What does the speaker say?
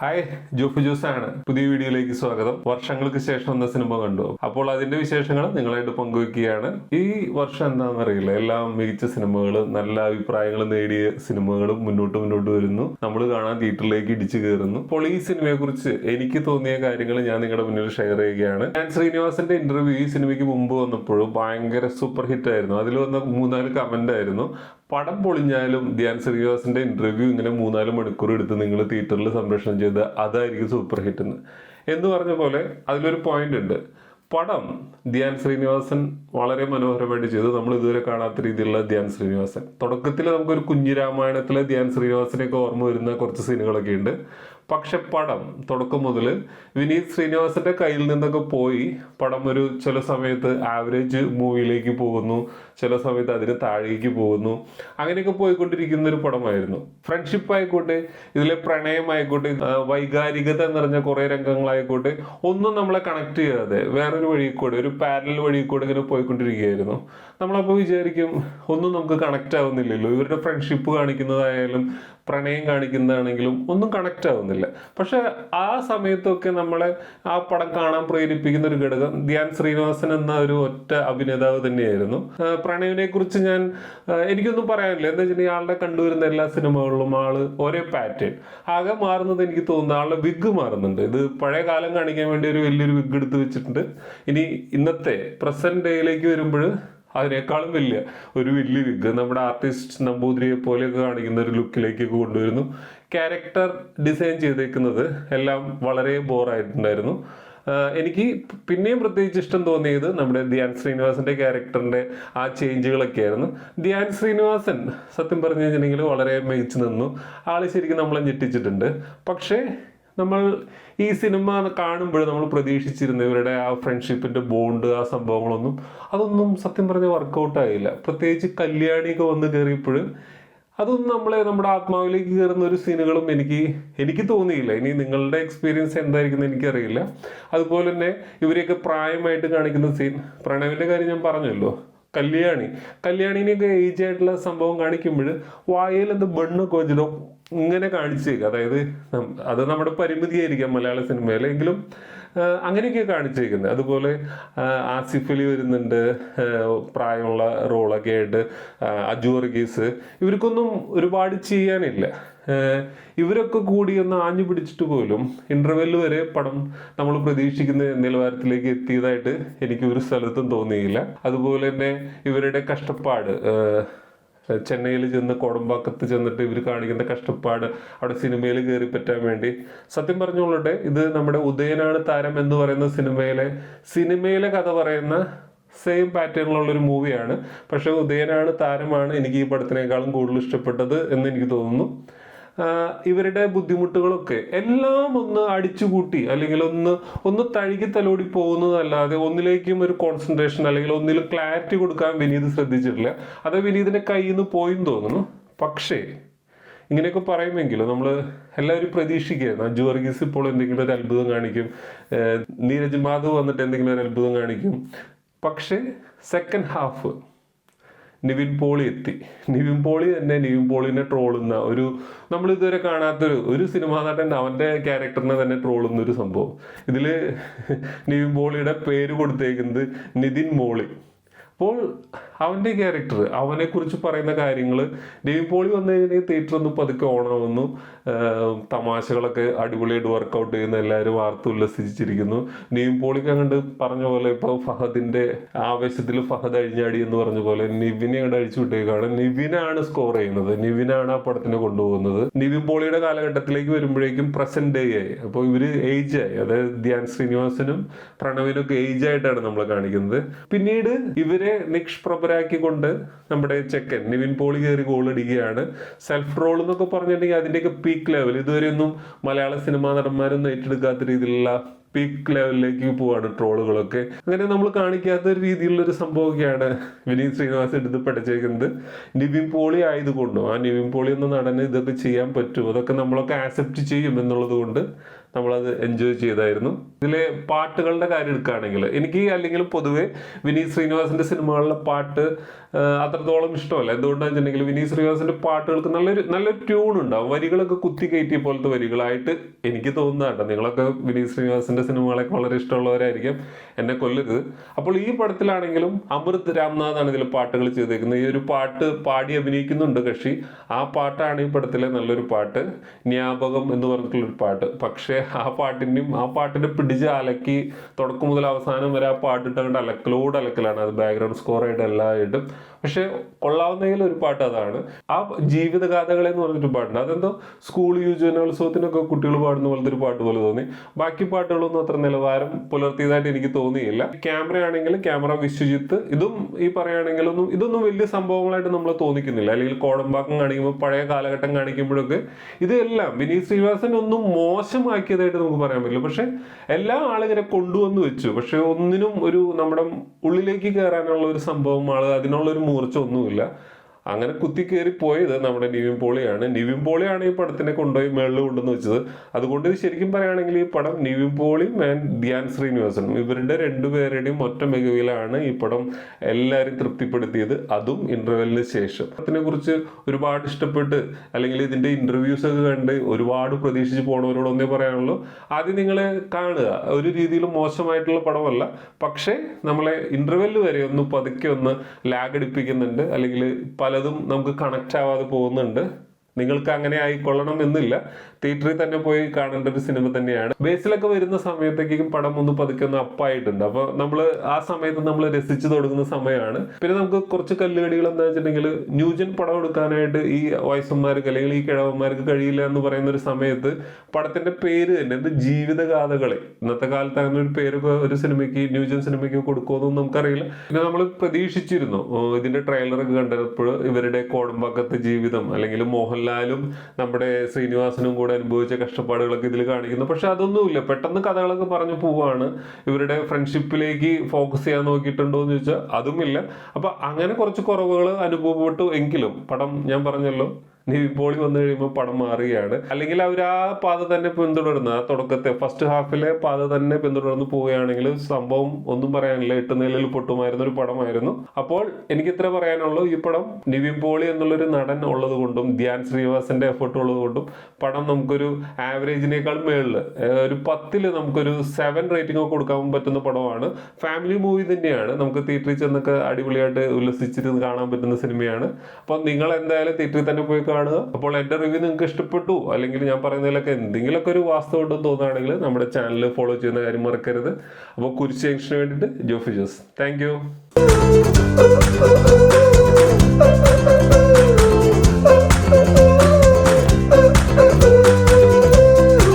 Hi ജോഫു ആണ് പുതിയ വീഡിയോയിലേക്ക് സ്വാഗതം. വർഷങ്ങൾക്ക് ശേഷം വന്ന സിനിമ കണ്ടു. അപ്പോൾ അതിന്റെ വിശേഷങ്ങൾ നിങ്ങളായിട്ട് പങ്കുവെക്കുകയാണ്. ഈ വർഷം എന്താണെന്ന് അറിയില്ല. എല്ലാ മികച്ച സിനിമകൾ നല്ല അഭിപ്രായങ്ങൾ നേടിയ സിനിമകളും മുന്നോട്ട് മുന്നോട്ട് വരുന്നു. നമ്മൾ കാണാൻ തിയേറ്ററിലേക്ക് ഇടിച്ചു കയറുന്നു. അപ്പോൾ ഈ സിനിമയെ കുറിച്ച് എനിക്ക് തോന്നിയ കാര്യങ്ങൾ ഞാൻ നിങ്ങളുടെ മുന്നിൽ ഷെയർ ചെയ്യുകയാണ്. ഞാൻ ശ്രീനിവാസന്റെ ഇന്റർവ്യൂ ഈ സിനിമയ്ക്ക് മുമ്പ് വന്നപ്പോഴും ഭയങ്കര സൂപ്പർ ഹിറ്റ് ആയിരുന്നു. അതിൽ വന്ന മൂന്നാൽ കമന്റ് ആയിരുന്നു. പടം പൊളിഞ്ഞാലും ധ്യാൻ ശ്രീനിവാസിന്റെ ഇന്റർവ്യൂ ഇങ്ങനെ മൂന്നാൽ മണിക്കൂർ എടുത്ത് നിങ്ങൾ തിയേറ്ററിൽ സംപ്രേഷണം ചെയ്ത് അതായിരിക്കും സൂപ്പർ ഹിറ്റ് എന്ന് എന്ന് പറഞ്ഞ പോലെ അതിലൊരു പോയിന്റ് ഉണ്ട്. പടം ധ്യാൻ ശ്രീനിവാസൻ വളരെ മനോഹരമായിട്ട് ചെയ്തു. നമ്മൾ ഇതുവരെ കാണാത്ത രീതിയിലുള്ള ധ്യാൻ ശ്രീനിവാസൻ. തുടക്കത്തിൽ നമുക്കൊരു കുഞ്ഞു രാമായണത്തിലെ ധ്യാൻ ശ്രീനിവാസനെയൊക്കെ ഓർമ്മ വരുന്ന കുറച്ച് സീനുകളൊക്കെ ഉണ്ട് പക്ഷെ പടം തുടക്കം മുതൽ വിനീത് ശ്രീനിവാസന്റെ കയ്യിൽ നിന്നൊക്കെ പോയി. പടം ഒരു ചില സമയത്ത് ആവറേജ് മൂവിയിലേക്ക് പോകുന്നു. ചില സമയത്ത് അതിന് താഴേക്ക് പോകുന്നു. അങ്ങനെയൊക്കെ പോയിക്കൊണ്ടിരിക്കുന്ന ഒരു പടമായിരുന്നു. ഫ്രണ്ട്ഷിപ്പ് ആയിക്കോട്ടെ ഇതിലെ പ്രണയമായിക്കോട്ടെ വൈകാരികത നിറഞ്ഞ കുറെ രംഗങ്ങളായിക്കോട്ടെ ഒന്നും നമ്മളെ കണക്ട് ചെയ്യാതെ വേറൊരു വഴി കൂടെ ഒരു പാരൽ വഴി കൂടെ ഇങ്ങനെ പോയിക്കൊണ്ടിരിക്കുകയായിരുന്നു. നമ്മളപ്പോൾ വിചാരിക്കും ഒന്നും നമുക്ക് കണക്റ്റ് ആവുന്നില്ലല്ലോ. ഇവരുടെ ഫ്രണ്ട്ഷിപ്പ് കാണിക്കുന്നതായാലും പ്രണയം കാണിക്കുന്നതാണെങ്കിലും ഒന്നും കണക്റ്റ് ആവുന്നില്ല. പക്ഷെ ആ സമയത്തൊക്കെ നമ്മളെ ആ പടം കാണാൻ പ്രേരിപ്പിക്കുന്ന ഒരു ഘടകം ധ്യാൻ ശ്രീനിവാസൻ എന്ന ഒരു ഒറ്റ അഭിനേതാവ് തന്നെയായിരുന്നു. പ്രണയവിനെ കുറിച്ച് ഞാൻ എനിക്കൊന്നും പറയാനില്ല. എന്താ വെച്ചിട്ടുണ്ടെങ്കിൽ ആളുടെ കണ്ടുവരുന്ന എല്ലാ സിനിമകളിലും ആൾ ഒരേ പാറ്റേൺ ആകെ മാറുന്നത് എനിക്ക് തോന്നുന്നു ആളുടെ വിഗ് മാറുന്നുണ്ട്. ഇത് പഴയ കാലം കാണിക്കാൻ വേണ്ടി ഒരു വലിയൊരു വിഗ് എടുത്ത് വെച്ചിട്ടുണ്ട്. ഇനി ഇന്നത്തെ പ്രസന്റ് ഡേയിലേക്ക് വരുമ്പോൾ അതിനേക്കാളും വലിയ ഒരു വലിയ വിഗ്. നമ്മുടെ ആർട്ടിസ്റ്റ് നമ്പൂതിരിയെ പോലെയൊക്കെ കാണിക്കുന്ന ഒരു ലുക്കിലേക്കൊക്കെ കൊണ്ടുവരുന്നു. ക്യാരക്ടർ ഡിസൈൻ ചെയ്തേക്കുന്നത് എല്ലാം വളരെ ബോറായിട്ടുണ്ടായിരുന്നു എനിക്ക് പിന്നെയും പ്രത്യേകിച്ച് ഇഷ്ടം തോന്നിയത് നമ്മുടെ ധ്യാൻ ശ്രീനിവാസന്റെ ക്യാരക്ടറിന്റെ ആ ചേഞ്ചുകളൊക്കെ ആയിരുന്നു ധ്യാൻ ശ്രീനിവാസൻ സത്യം പറഞ്ഞു കഴിഞ്ഞിട്ടുണ്ടെങ്കിൽ വളരെ മികച്ചു നിന്നു. ആൾ ശരിക്കും നമ്മളെ ഞെട്ടിച്ചിട്ടുണ്ട്. പക്ഷേ നമ്മൾ ഈ സിനിമ കാണുമ്പോൾ നമ്മൾ പ്രതീക്ഷിച്ചിരുന്ന ഇവരുടെ ആ ഫ്രണ്ട്ഷിപ്പിന്റെ ബോണ്ട് ആ സംഭവങ്ങളൊന്നും അതൊന്നും സത്യം പറഞ്ഞ വർക്കൗട്ട് ആയില്ല. പ്രത്യേകിച്ച് കല്യാണിയൊക്കെ വന്ന് കയറിയപ്പോൾ അതൊന്നും നമ്മളെ നമ്മുടെ ആത്മാവിലേക്ക് കയറുന്ന ഒരു സീനുകളും എനിക്ക് എനിക്ക് തോന്നിയില്ല. ഇനി നിങ്ങളുടെ എക്സ്പീരിയൻസ് എന്തായിരിക്കും എന്ന് എനിക്കറിയില്ല. അതുപോലെ തന്നെ ഇവരെയൊക്കെ പ്രായമായിട്ട് കാണിക്കുന്ന സീൻ പ്രണവിന്റെ കാര്യം ഞാൻ പറഞ്ഞല്ലോ. കല്യാണി. കല്യാണിനെയൊക്കെ ഏജ് ആയിട്ടുള്ള സംഭവം കാണിക്കുമ്പോൾ വായയിൽ എന്ത് ബണ്ണൊക്കെ വെച്ചിട്ടോ ഇങ്ങനെ കാണിച്ചേക്കുക അതായത് അത് നമ്മുടെ പരിമിതിയായിരിക്കാം മലയാള സിനിമയിലെങ്കിലും അങ്ങനെയൊക്കെ കാണിച്ചേക്കുന്നത് അതുപോലെ ആസിഫ് അലി വരുന്നുണ്ട്. പ്രായമുള്ള റോളൊക്കെ ആയിട്ട് അജു വർഗീസ്. ഇവർക്കൊന്നും ഒരുപാട് ചെയ്യാനില്ല. ഇവരൊക്കെ കൂടി ഒന്ന് ആഞ്ഞു പിടിച്ചിട്ട് പോലും ഇന്റർവെൽ വരെ പടം നമ്മൾ പ്രതീക്ഷിക്കുന്ന നിലവാരത്തിലേക്ക് എത്തിയതായിട്ട് എനിക്ക് ഒരു സ്ഥലത്തും തോന്നിയില്ല. അതുപോലെ തന്നെ ഇവരുടെ കഷ്ടപ്പാട് ചെന്നൈയിൽ ചെന്ന് കോടമ്പാക്കത്ത് ചെന്നിട്ട് ഇവർ കാണിക്കുന്ന കഷ്ടപ്പാട് അവിടെ സിനിമയിൽ കയറി പറ്റാൻ വേണ്ടി. സത്യം പറഞ്ഞുകൊള്ളട്ടെ ഇത് നമ്മുടെ ഉദയനാണ് താരം എന്ന് പറയുന്ന സിനിമയിലെ സിനിമയിലെ കഥ പറയുന്ന സെയിം പാറ്റേണിലുള്ളൊരു മൂവിയാണ് പക്ഷേ ഉദയനാണ് താരമാണ് എനിക്ക് ഈ പടത്തിനേക്കാളും കൂടുതൽ ഇഷ്ടപ്പെട്ടത് എന്ന് എനിക്ക് തോന്നുന്നു. ഇവരുടെ ബുദ്ധിമുട്ടുകളൊക്കെ എല്ലാം ഒന്ന് അടിച്ചുകൂട്ടി അല്ലെങ്കിൽ ഒന്ന് ഒന്ന് തഴുകി തലോടി പോകുന്നതല്ലാതെ ഒന്നിലേക്കും ഒരു കോൺസെൻട്രേഷൻ അല്ലെങ്കിൽ ഒന്നിലും ക്ലാരിറ്റി കൊടുക്കാൻ വിനീത് ശ്രദ്ധിച്ചിട്ടില്ല. അത് വിനീതിന്റെ കയ്യിൽ നിന്ന് പോയെന്ന് തോന്നുന്നു. പക്ഷേ ഇങ്ങനെയൊക്കെ പറയുമെങ്കിലും നമ്മൾ എല്ലാവരും പ്രതീക്ഷിക്കുകയാണ്. അജു വർഗീസ് ഇപ്പോൾ എന്തെങ്കിലും ഒരു അത്ഭുതം കാണിക്കും. നീരജ് മാധവ് വന്നിട്ട് എന്തെങ്കിലും ഒരു അത്ഭുതം കാണിക്കും. പക്ഷേ സെക്കൻഡ് ഹാഫ് നിവിൻ പോളി എത്തി. നിവിൻ പോളി തന്നെ നിവിൻ പോളിനെ ട്രോളുന്ന ഒരു നമ്മൾ ഇതുവരെ കാണാത്തൊരു ഒരു സിനിമാ നടൻ അവന്റെ ക്യാരക്ടറിനെ തന്നെ ട്രോളുന്ന ഒരു സംഭവം. ഇതിൽ നിവിൻ പോളിയുടെ പേര് കൊടുത്തേക്കുന്നത് നിതിൻ മോളി. അപ്പോൾ അവന്റെ ക്യാരക്ടർ അവനെ കുറിച്ച് പറയുന്ന കാര്യങ്ങൾ ഡേവി പോളി വന്നു കഴിഞ്ഞാൽ തിയേറ്റർ ഒന്ന് പതുക്കെ ഓണാവുന്നു തമാശകളൊക്കെ അടിപൊളിയായിട്ട് വർക്കൗട്ട് ചെയ്യുന്ന എല്ലാവരും വാർത്ത ഉല്ലസിച്ചിരിക്കുന്നു. നിവിൻ പോളിക്ക് അങ്ങോട്ട് പറഞ്ഞ പോലെ ഇപ്പോൾ ഫഹദിന്റെ ആവേശത്തിൽ ഫഹദ് അഴിഞ്ഞാടി എന്ന് പറഞ്ഞ പോലെ നിവിനെ അങ്ങോട്ട് അഴിച്ചു വിട്ടേക്കാണ്. നിവിനാണ് സ്കോർ ചെയ്യുന്നത്. നിവിനാണ് ആ പടത്തിനെ കൊണ്ടുപോകുന്നത്. നിവിൻ പോളിയുടെ കാലഘട്ടത്തിലേക്ക് വരുമ്പോഴേക്കും പ്രസന്റ് ഡേ ആയി. അപ്പോൾ ഇവർ ഏജ് ആയി. അതായത് ധ്യാൻ ശ്രീനിവാസനും പ്രണവിനും ഒക്കെ ഏജ് ആയിട്ടാണ് നമ്മൾ കാണിക്കുന്നത്. പിന്നീട് ഇവരെ നിഷ്പ്രഭരാക്കിക്കൊണ്ട് നമ്മുടെ ചെക്കൻ നിവിൻ പോളി കയറി ഗോൾ അടിക്കുകയാണ്. സെൽഫ് റോൾ എന്നൊക്കെ പറഞ്ഞിട്ടുണ്ടെങ്കിൽ അതിന്റെയൊക്കെ പീക്ക് ലെവൽ ഇതുവരെയൊന്നും മലയാള സിനിമാ നടന്മാരൊന്നും ഏറ്റെടുക്കാത്ത രീതിയിലുള്ള പീക്ക് ലെവലിലേക്ക് പോവാണ് ട്രോളുകളൊക്കെ അങ്ങനെ നമ്മൾ കാണിക്കാത്ത ഒരു രീതിയിലുള്ള ഒരു സംഭവമൊക്കെയാണ് വിനീത് ശ്രീനിവാസ് എടുത്ത് പഠിച്ചേക്കുന്നത്. നിവിൻ പോളി ആയതുകൊണ്ടും? ആ നിവിൻ പോളി എന്ന നടന് ഇതൊക്കെ ചെയ്യാൻ പറ്റും അതൊക്കെ നമ്മളൊക്കെ ആക്സെപ്റ്റ് ചെയ്യും എന്നുള്ളത് കൊണ്ട് നമ്മളത് എൻജോയ് ചെയ്തായിരുന്നു. ഇതിലെ പാട്ടുകളുടെ കാര്യം എടുക്കുകയാണെങ്കിൽ എനിക്ക് അല്ലെങ്കിൽ പൊതുവെ വിനീത് ശ്രീനിവാസിന്റെ സിനിമകളിലെ പാട്ട് അത്രത്തോളം ഇഷ്ടമല്ല. എന്തുകൊണ്ടാണെന്ന് വെച്ചിട്ടുണ്ടെങ്കിൽ വിനീത് ശ്രീനിവാസിന്റെ പാട്ടുകൾക്ക് നല്ലൊരു നല്ലൊരു ട്യൂൺ ഉണ്ടാവും. വരികളൊക്കെ കുത്തി കയറ്റിയ പോലത്തെ വരികളായിട്ട് എനിക്ക് തോന്നുന്നതാട്ടോ നിങ്ങളൊക്കെ വിനീത് ശ്രീനിവാസിന്റെ സിനിമകളൊക്കെ വളരെ ഇഷ്ടമുള്ളവരായിരിക്കും. എന്നെ കൊല്ലരുത്. അപ്പോൾ ഈ പടത്തിലാണെങ്കിലും അമൃത് രാംനാഥ് ആണ് ഇതിൽ പാട്ടുകൾ ചെയ്തേക്കുന്നത്. ഈ ഒരു പാട്ട് പാടി അഭിനയിക്കുന്നുണ്ട് കക്ഷി. ആ പാട്ടാണ് ഈ പടത്തിലെ നല്ലൊരു പാട്ട്. ജ്ഞാപകം എന്ന് പറഞ്ഞിട്ടുള്ളൊരു പാട്ട്. പക്ഷേ ആ പാട്ടിന്റെയും ആ പാട്ടിനെ പിടിച്ച് അലക്കി തുടക്കം മുതൽ അവസാനം വരെ ആ പാട്ടിട്ട് അങ്ങോട്ട് അലക്കലോട് അലക്കലാണ്. അത് ബാക്ക്ഗ്രൗണ്ട് സ്കോർ ആയിട്ട് എല്ലാമായിട്ടും പക്ഷെ കൊള്ളാവുന്നതിൽ ഒരു പാട്ട് അതാണ്. ആ ജീവിതഗാഥകൾ എന്ന് പറഞ്ഞൊരു പാട്ടുണ്ട്. അതെന്തോ സ്കൂൾ യുവജനോത്സവത്തിനൊക്കെ കുട്ടികൾ പാടുന്ന പോലത്തെ ഒരു പാട്ട് പോലെ തോന്നി. ബാക്കി പാട്ടുകളൊന്നും അത്ര നിലവാരം പുലർത്തിയതായിട്ട് എനിക്ക് തോന്നിയില്ല. ക്യാമറ ആണെങ്കിൽ ക്യാമറ വിശ്വജിത്ത് ഇതും ഈ പറയുകയാണെങ്കിലൊന്നും ഇതൊന്നും വലിയ സംഭവങ്ങളായിട്ട് നമ്മൾ തോന്നിക്കുന്നില്ല. അല്ലെങ്കിൽ കോടമ്പാക്കം കാണിക്കുമ്പോൾ പഴയ കാലഘട്ടം കാണിക്കുമ്പോഴൊക്കെ ഇതെല്ലാം വിനീത് ശ്രീനിവാസൻ ഒന്നും മോശമാക്കിയതായിട്ട് നമുക്ക് പറയാൻ പറ്റില്ല. പക്ഷെ എല്ലാ ആളിങ്ങനെ കൊണ്ടുവന്നു വെച്ചു. പക്ഷെ ഒന്നിനും ഒരു നമ്മുടെ ഉള്ളിലേക്ക് കയറാനുള്ള ഒരു സംഭവം ആൾ അതിനുള്ള ഒരു മൂർച്ച ഒന്നുമില്ല അങ്ങനെ കുത്തി കയറി പോയത് നമ്മുടെ നിവിൻ പോളിയാണ്. നിവിൻ പോളിയാണ് ഈ പടത്തിനെ കൊണ്ടുപോയി മേളിൽ കൊണ്ടുവന്ന് വെച്ചത്. അതുകൊണ്ട് ഇത് ശരിക്കും പറയുകയാണെങ്കിൽ ഈ പടം നിവിൻ പോളിയും ആൻഡ് ധ്യാൻ ശ്രീനിവാസനും ഇവരുടെ രണ്ടുപേരുടെയും ഒറ്റ മികവിലാണ് ഈ പടം എല്ലാവരും തൃപ്തിപ്പെടുത്തിയത്. അതും ഇന്റർവെല്ലിന് ശേഷം. പടത്തിനെ കുറിച്ച് ഒരുപാട് ഇഷ്ടപ്പെട്ട് അല്ലെങ്കിൽ ഇതിന്റെ ഇന്റർവ്യൂസ് ഒക്കെ കണ്ട് ഒരുപാട് പ്രതീക്ഷിച്ച് പോണവരോട് ഒന്നേ പറയാനുള്ളൂ. ആദ്യം നിങ്ങൾ കാണുക. ഒരു രീതിയിൽ മോശമായിട്ടുള്ള പടമല്ല. പക്ഷേ നമ്മളെ ഇന്റർവെൽ വരെ ഒന്ന് പതുക്കെ ഒന്ന് ലാഗ് അടിപ്പിക്കുന്നുണ്ട്. അല്ലെങ്കിൽ പലതും നമുക്ക് കണക്ട് ആവാതെ പോകുന്നുണ്ട്. നിങ്ങൾക്ക് അങ്ങനെ ആയിക്കൊള്ളണം എന്നില്ല. തിയേറ്ററിൽ തന്നെ പോയി കാണേണ്ട ഒരു സിനിമ തന്നെയാണ്. ബേസിലൊക്കെ വരുന്ന സമയത്തേക്കും പടം ഒന്ന് പതുക്കെ ഒന്ന് അപ്പായിട്ടുണ്ട്. അപ്പൊ നമ്മൾ ആ സമയത്ത് നമ്മൾ രസിച്ചു തുടങ്ങുന്ന സമയമാണ്. പിന്നെ നമുക്ക് കുറച്ച് കല്ലുകടികൾ എന്താ വെച്ചിട്ടുണ്ടെങ്കിൽ ന്യൂജൻ പടം എടുക്കാനായിട്ട് ഈ വയസ്സന്മാർക്ക് അല്ലെങ്കിൽ ഈ കിഴവന്മാർക്ക് കഴിയില്ല എന്ന് പറയുന്ന ഒരു സമയത്ത് പടത്തിന്റെ പേര് തന്നെ എന്ത്? ജീവിതഗാഥകളെ. ഇന്നത്തെ കാലത്ത് അങ്ങനെ ഒരു പേരൊക്കെ ഒരു സിനിമയ്ക്ക് ന്യൂജൻ സിനിമയ്ക്ക് കൊടുക്കുമെന്നൊന്നും നമുക്കറിയില്ല. പിന്നെ നമ്മൾ പ്രതീക്ഷിച്ചിരുന്നു. ഇതിന്റെ ട്രെയിലറൊക്കെ കണ്ടപ്പോൾ ഇവരുടെ കോടമ്പാക്കത്തെ ജീവിതം അല്ലെങ്കിൽ മോഹൻലാലും നമ്മുടെ ശ്രീനിവാസനും കൂടെ അനുഭവിച്ച കഷ്ടപ്പാടുകളൊക്കെ ഇതിൽ കാണിക്കുന്നു. പക്ഷെ അതൊന്നുമില്ല. പെട്ടെന്ന് കഥകളൊക്കെ പറഞ്ഞു പോവാണ്. ഇവരുടെ ഫ്രണ്ട്ഷിപ്പിലേക്ക് ഫോക്കസ് ചെയ്യാൻ നോക്കിയിട്ടുണ്ടോ എന്ന് ചോദിച്ചാൽ അതുമില്ല. അപ്പൊ അങ്ങനെ കുറച്ച് കുറവുകൾ അനുഭവപ്പെട്ടു എങ്കിലും പടം ഞാൻ പറഞ്ഞല്ലോ നിവിൻ പോളി വന്നു കഴിയുമ്പോൾ പടം മാറുകയാണ്. അല്ലെങ്കിൽ അവർ ആ പാത തന്നെ പിന്തുടരുന്ന ആ തുടക്കത്തെ ഫസ്റ്റ് ഹാഫിലെ പാത തന്നെ പിന്തുടർന്ന് പോവുകയാണെങ്കിൽ സംഭവം ഒന്നും പറയാനില്ല. എട്ട് നിലയിൽ പൊട്ടുമായിരുന്ന ഒരു പടമായിരുന്നു. അപ്പോൾ എനിക്ക് ഇത്ര പറയാനുള്ളൂ. ഈ പടം നിവിൻ പോളി എന്നുള്ളൊരു നടൻ ഉള്ളത് കൊണ്ടും ധ്യാൻ ശ്രീനിവാസന്റെ എഫേർട്ട് ഉള്ളത് കൊണ്ടും പടം നമുക്കൊരു ആവറേജിനേക്കാൾ മേളിൽ ഒരു പത്തിൽ നമുക്കൊരു സെവൻ റേറ്റിംഗ് ഒക്കെ കൊടുക്കാൻ പറ്റുന്ന പടമാണ്. ഫാമിലി മൂവി തന്നെയാണ്. നമുക്ക് തിയേറ്ററിൽ ചെന്നൊക്കെ അടിപൊളിയായിട്ട് ഉല്ലസിച്ചിരുന്ന് കാണാൻ പറ്റുന്ന സിനിമയാണ്. അപ്പോൾ നിങ്ങൾ എന്തായാലും തിയേറ്ററിൽ തന്നെ പോയി കാണുക അപ്പോൾ എന്റെ റിവ്യൂ നിങ്ങൾക്ക് ഇഷ്ടപ്പെട്ടു അല്ലെങ്കിൽ ഞാൻ പറയുന്നതിലൊക്കെ എന്തെങ്കിലുമൊക്കെ ഒരു വാസ്തവം ഉണ്ടെന്ന് തോന്നുകയാണെങ്കിൽ നമ്മുടെ ചാനൽ ഫോളോ ചെയ്യുന്ന കാര്യം മറക്കരുത്. അപ്പോൾ കുരിശ് ജംഗ്ഷന് വേണ്ടിയിട്ട് ജോഫി ജോസ് താങ്ക്